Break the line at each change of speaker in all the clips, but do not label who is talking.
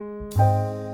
Música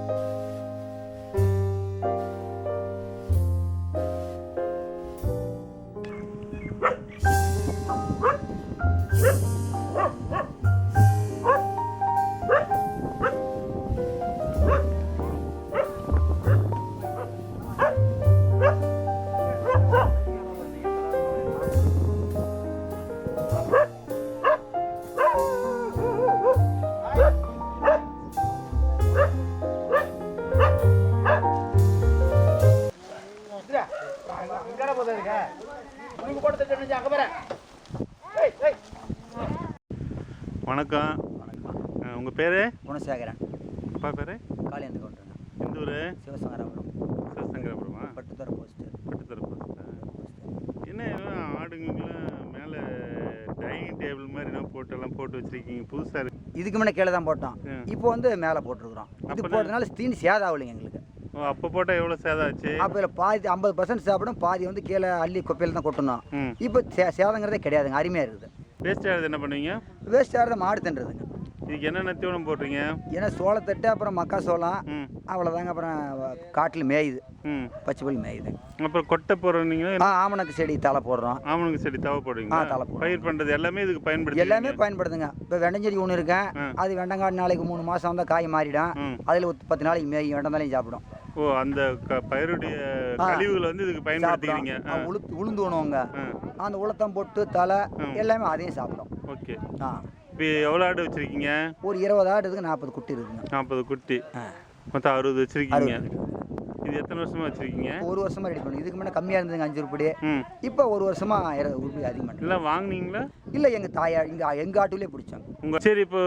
வணக்கம். அஹ் உங்க பேரு?
குணசேகரன்.
அப்பா பேரு?
காளியந்து கவுண்டருங்க
எந்த ஊரு?
சிவசங்கராபுரம்.
சிவசங்கரபுரமா?
பட்டுத்தர போஸ்ட்டு
பட்டுத்தரப்பு என்ன எல்லாம் மேலே டைனிங் டேபிள் மாதிரி போட்டு எல்லாம் போட்டு வச்சிருக்கீங்க. புதுசா இருக்கு.
இதுக்கு முன்னே கீழே தான் போட்டோம். இப்போ வந்து மேலே போட்டிருக்கிறோம். இது போட்டதுனால தீனி சேதாவலைங்க எங்களுக்கு.
அப்போ போட்டால் எவ்வளோ சேதம் ஆச்சு
அப்போ இதில் பாதி ஐம்பது பர்சன்ட் சாப்பிடும் பாதி வந்து கீழே அள்ளி குப்பையில் தான் கொட்டணும். இப்போ சே சேதங்கிறதே கிடையாதுங்க அருமையாக இருக்குது.
வேஸ்ட் ஆகுது என்ன பண்ணுவீங்க?
வேஸ்ட் ஆகிறத மாடு தின்றதுங்க
இதுக்கு என்னென்ன தீவனம் போடுறீங்க
ஏன்னா சோளத்தட்டு அப்புறம் மக்காசோளம்
ம்.
அவ்வளோதாங்க அப்புறம் காட்டில் மேயுது. பச்சை புல் மேயுது.
அப்புறம் கொட்டை போடுறீங்க
ஆமணக்கு செடி தலை போடுறோம்.
ஆமணுக்கு செடி
ஆ,
போடுவீங்க
தழை போடுறோம்.
பயிர் பண்ணுறது எல்லாமே இதுக்கு பயன்படுத்தி
எல்லாமே பயன்படுதுங்க. இப்போ வெண்டஞ்செடி ஒன்று இருக்கேன். அது வெண்டங்காடு நாளைக்கு மூணு மாதம் வந்தால் காய் மாறிடும். அதில் பத்து நாளைக்கு மேய் வெண்டந்தாலையும் சாப்பிடும்.
ஓ அந்த பயிருடைய. கழிவுகளை வந்து இதுக்கு பயன்படுத்திக்கிறீங்க.
உளுத்து உளுந்து உணவுங்க அந்த உளுத்தம் பொட்டு தலை. எல்லாமே அதையும் சாப்பிடும்
ஓகே.
ஆ.
இப்போ எவ்வளோ ஆடு வச்சுருக்கீங்க?
ஒரு இருபது ஆடு இருக்குது நாற்பது குட்டி இருக்குங்க.
நாற்பது குட்டி. மொத்தம் அறுபது வச்சுருக்கீங்க. இது எத்தனை வருஷமா வச்சுருக்கீங்க?
ஒரு வருஷமா ரெடி பண்ணி இதுக்கு முன்னே கம்மியாக இருந்ததுங்க அஞ்சு உருப்படி. இப்போ ஒரு வருஷமா உருப்படி அதிகம்
எல்லாம் வாங்குனீங்களா?
இல்லை எங்கள் தாயா இங்கே எங்கள் ஆட்டுலேயே பிடிச்சாங்க
உங்க சரி இப்போ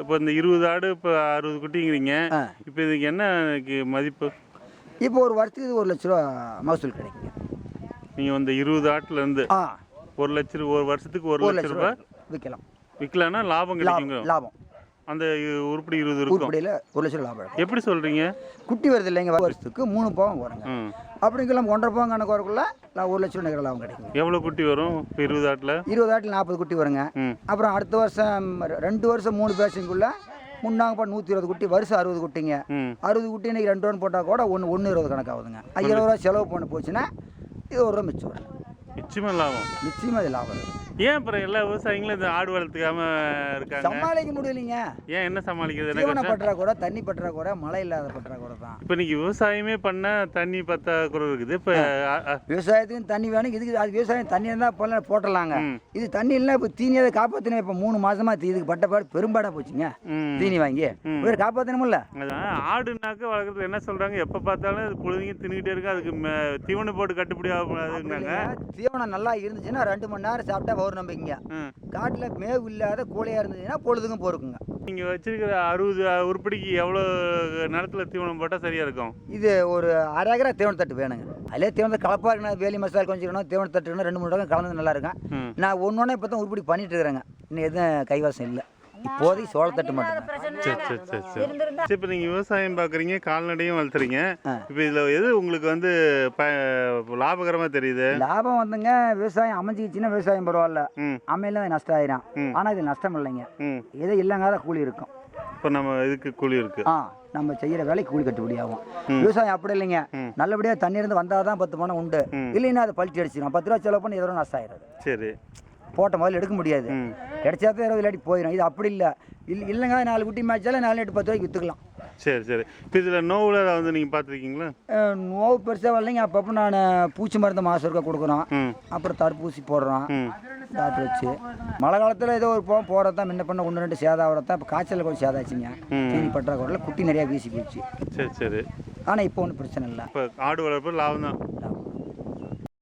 இப்போ இந்த இருபது ஆடு இப்போ அறுபது குட்டிங்கிறீங்க. இப்போ இதுக்கு என்ன மதிப்பு?
இப்போ ஒரு வருஷத்துக்கு ஒரு லட்ச ரூபா மகசூல் கிடைக்குங்க.
நீங்கள் வந்து இருபது ஆட்டுல இருந்து ஒரு லட்ச ஒரு வருஷத்துக்கு ஒரு லட்ச
லட்ச
ரூபா
ரூபா விற்கலாம்
விற்கலான்னா லாபம் கிடைக்குங்க
லாபம்.
அந்த உருப்படி இருபது இருக்கும்.
உருப்படியில் ஒரு லட்ச ரூபா லாபம்.
எப்படி சொல்கிறீங்க
குட்டி வருது இல்லைங்க வருஷத்துக்கு மூணு பாவம் வருங்க.
ம்.
அப்படிங்கெல்லாம் ஒன்றரை பாவம் கணக்கு வரக்குள்ள நான் ஒரு லட்ச ரூபா நிகர லாபம் கிடைக்கும்
எவ்வளோ குட்டி வரும்? இருபது ஆட்டில்?
இருபது ஆட்டில் நாற்பது குட்டி வருங்க. அப்புறம் அடுத்த வருஷம் ரெண்டு வருஷம் மூணு பேசுக்குள்ள முன்னாங்க நூற்றி இருபது குட்டி வருஷம் அறுபது குட்டிங்க. அறுபது குட்டி இன்னைக்கு ரெண்டு ரூபா போட்டால் கூட ஒன்று ஒன்று இருபது கணக்காகுதுங்க இருபது ரூபா செலவு பண்ண போச்சுன்னா இது ஒரு ரூபா மிச்சம் வரும்
நிச்சயமாக லாபம்.
நிச்சயமாக இது லாபம்.
ஏன் அப்புறம் எல்லா விவசாயிகளும் இந்த ஆடு வளர்த்துக்காம இருக்காங்க?
சமாளிக்க முடியலைங்க.
ஏன் என்ன சமாளிக்கிறது?
தீவன பற்றாக்குறை தண்ணி பற்றாக்குறை மழை இல்லாத பற்றாக்குறை தான்.
இப்போ இன்னைக்கு விவசாயமே பண்ண தண்ணி பத்தாக்குறை இருக்குது. இப்போ
விவசாயத்துக்கும் தண்ணி வேணும். இதுக்கு அது விவசாயம் தண்ணி இருந்தால் போல போட்டுடலாங்க.
ம்.
இது தண்ணி இல்லை இப்போ தீனியை காப்பாற்றின இப்போ மூணு மாசமா இதுக்கு பட்டப்பாடு பெரும்பாடாக போச்சுங்க. தீனி வாங்கி. வேறு காப்பாற்றணுமில்ல
அதான் ஆடுனாக்க வளர்க்குறது என்ன சொல்றாங்க? எப்போ பார்த்தாலும் அது குழந்தைங்க தின்னுக்கிட்டே இருக்கு? அதுக்கு தீவனம் போட்டு கட்டுப்படி ஆகாதுன்னாங்க
தீவனம் நல்லா இருந்துச்சுன்னா ரெண்டு மணி நேரம் சாப்பிட்டா ஒரு நம்பிக்கைங்க. காட்டில் மேவு இல்லாத கூலையாக இருந்துச்சுன்னா பொழுதுக்கும் பொறுக்குங்க
நீங்க வச்சிருக்கிற அறுபது உருப்படிக்கு எவ்வளோ நிலத்துல தீவனம் போட்டால் சரியா இருக்கும்?
இது ஒரு அரை ஏக்கரா தீவன தட்டு வேணுங்க. அதிலே தீவன கலப்பாக இருக்கணும் வேலி மசாலா கொஞ்சம் இருக்கணும் தீவன தட்டு ரெண்டு மூணு ரகம் கலந்து நல்லா இருக்கும். நான் ஒன்று ஒன்றா இப்போ தான் உருப்படி பண்ணிட்டு இருக்கிறேங்க. இன்னும் எதுவும் கைவாசம் இல்லை. இப்போதைக்கு சோளத்தட்டு மட்டும்தான்
சரி சரி சரி சரி. சரி இப்போ நீங்கள் விவசாயம் பார்க்குறீங்க கால்நடையும் வளர்த்துறீங்க. இப்போ இதில் எது உங்களுக்கு வந்து ப லாபகரமாக தெரியுது?
லாபம் வந்துங்க விவசாயம் அமைஞ்சிக்கிச்சுன்னா விவசாயம் பரவாயில்ல.
ம்.
அமையல நஷ்டம் ஆயிரும்
ம்.
ஆனால் இது நஷ்டம் இல்லைங்க
ம்.
எது இல்லைங்காத கூலி இருக்கும்.
இப்போ நம்ம இதுக்கு கூலி இருக்கு.
ஆ நம்ம செய்கிற வேலைக்கு கூலி கட்டுப்படி ஆகும். விவசாயம் அப்படி இல்லைங்க.
ம்.
நல்லபடியாக தண்ணி இருந்து வந்தால் தான் பத்து பணம் உண்டு. இல்லைன்னா அதை பழிச்சு அடிச்சிடும் பத்து ரூபா செலவு பண்ணி ரூபா நஷ்டம் ஆயிடுது
சரி.
போட்ட முதல்ல எடுக்க முடியாது. கிடைச்சா தான் இருபது இல்லாட்டி போயிடும் இது அப்படி இல்லை. இல்லை இல்லைங்க நாலு குட்டி மேய்ச்சாலும் நாலு எட்டு பத்து ரூபாய்க்கு விற்றுக்கலாம்
சரி சரி. இப்போ இதில் நோவில் வந்து நீங்கள் பார்த்துருக்கீங்களா
நோவு பெருசாக வரலைங்க. அப்பப்போ நான் பூச்சி மருந்து மாதம் இருக்க கொடுக்குறோம். அப்புறம் தடுப்பூசி போடுறோம். டாக்டர் வச்சு. மழை காலத்தில் ஏதோ ஒரு போகும் போகிறது தான் முன்ன பண்ண ஒன்று ரெண்டு சேதாவரம் தான் இப்போ காய்ச்சல் கூட சேதாச்சுங்க. தீனி பற்றாக்குறையில் குட்டி நிறையா வீசி போச்சு.
சரி சரி.
ஆனால் இப்போ ஒன்றும் பிரச்சனை இல்லை.
இப்போ ஆடு வளர்ப்பு லாபம். தான்